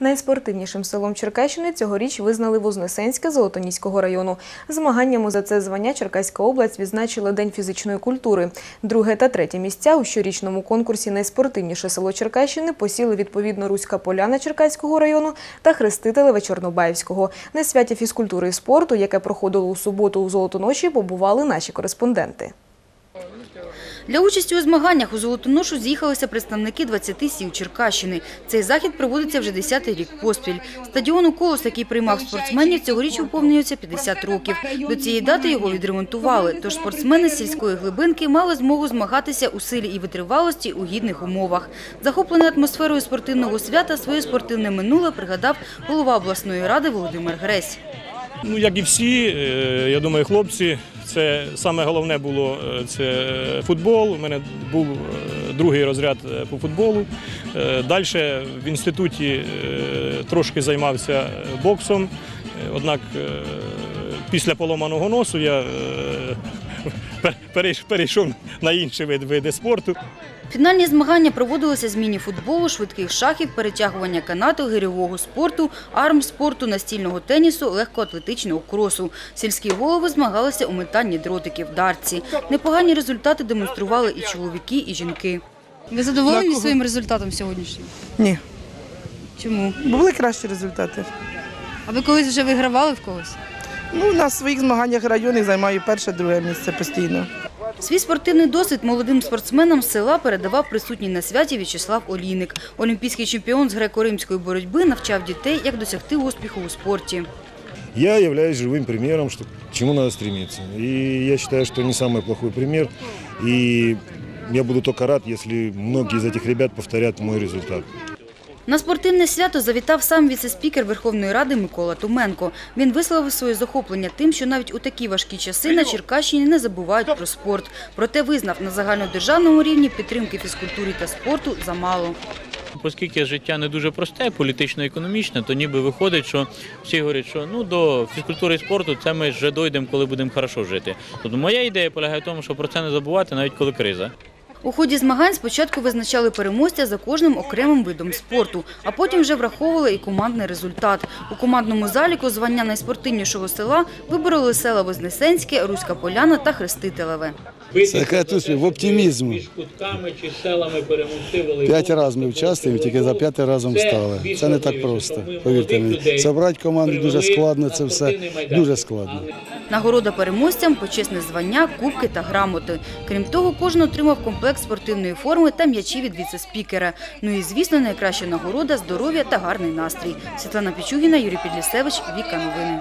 Найспортивнішим селом Черкащини цьогоріч визнали Вознесенське Золотоніського району. Змаганнями за це звання Черкаська область відзначила День фізичної культури. Друге та третє місця у щорічному конкурсі Найспортивніше село Черкащини посіли відповідно Руська Поляна Черкаського району та Хрестителеве Чорнобаївського. На святі фізкультури і спорту, яке проходило у суботу у Золотоноші, побували наші кореспонденти. Для участі у змаганнях у Золотоношу з'їхалися представники 20 сіл Черкащини. Цей захід проводиться вже 10-й рік поспіль. Стадіону «Колос», який приймав спортсменів, цьогоріч виповнюється 50 років. До цієї дати його відремонтували, тож спортсмени сільської глибинки мали змогу змагатися у силі і витривалості у гідних умовах. Захоплений атмосферою спортивного свята своє спортивне минуле пригадав голова обласної ради Володимир Гресь. Ну, як і всі, е, я думаю, хлопці, це саме головне було е, це футбол. У мене був е, другий розряд е, по футболу. Далі в інституті е, трошки займався боксом. Е, Однак е, після поломаного носу я е, перейшов на інші види, види спорту. Фінальні змагання проводилися з міні-футболу, швидких шахів, перетягування канату, гирьового спорту, армспорту, настільного тенісу, легкоатлетичного кросу. Сільські голови змагалися у метанні дротиків, дартці. Непогані результати демонстрували і чоловіки, і жінки. Ви задоволені своїм результатом сьогоднішнім? Ні, Чому? були кращі результати. А ви колись вже вигравали в когось? Ну, на своїх змаганнях районних займаю перше, друге місце постійно. Свій спортивний досвід молодим спортсменам з села передавав присутній на святі В'ячеслав Олійник. Олімпійський чемпіон з греко-римської боротьби навчав дітей, як досягти успіху у спорті. Я являюсь живым примером, что, к чему надо стремиться. И я считаю, что не самый плохой пример. И я буду только рад, если многие из этих ребят повторят мой результат. На спортивне свято завітав сам віце-спікер Верховної Ради Микола Туменко. Він висловив своє захоплення тим, що навіть у такі важкі часи на Черкащині не забувають про спорт. Проте визнав, на загальнодержавному рівні підтримки фізкультурі та спорту замало. Оскільки життя не дуже просте, політично-економічне, то ніби виходить, що всі говорять, що ну до фізкультури і спорту це ми вже дійдемо, коли будемо хорошо жити. Тобто моя ідея полягає в тому, що про це не забувати, навіть коли криза. У ході змагань спочатку визначали переможця за кожним окремим видом спорту, а потім вже враховували і командний результат. У командному заліку звання найспортивнішого села вибороли села Вознесенське, Руська Поляна та Хрестителеве. Яка тут в оптимізму. Між кутками чи селами перемогти волейбол. П'ять разів ми участвуємо, тільки за п'ятий разом стали. Це не так просто. Повірте мені. Забрати команду дуже складно, це все дуже складно. Нагорода переможцям – почесне звання, кубки та грамоти. Крім того, кожен отримав комплект спортивної форми та м'ячі від віце-спікера. Ну і, звісно, найкраща нагорода – здоров'я та гарний настрій. Світлана Пічугіна, Юрій Підлісевич, Віка Новини.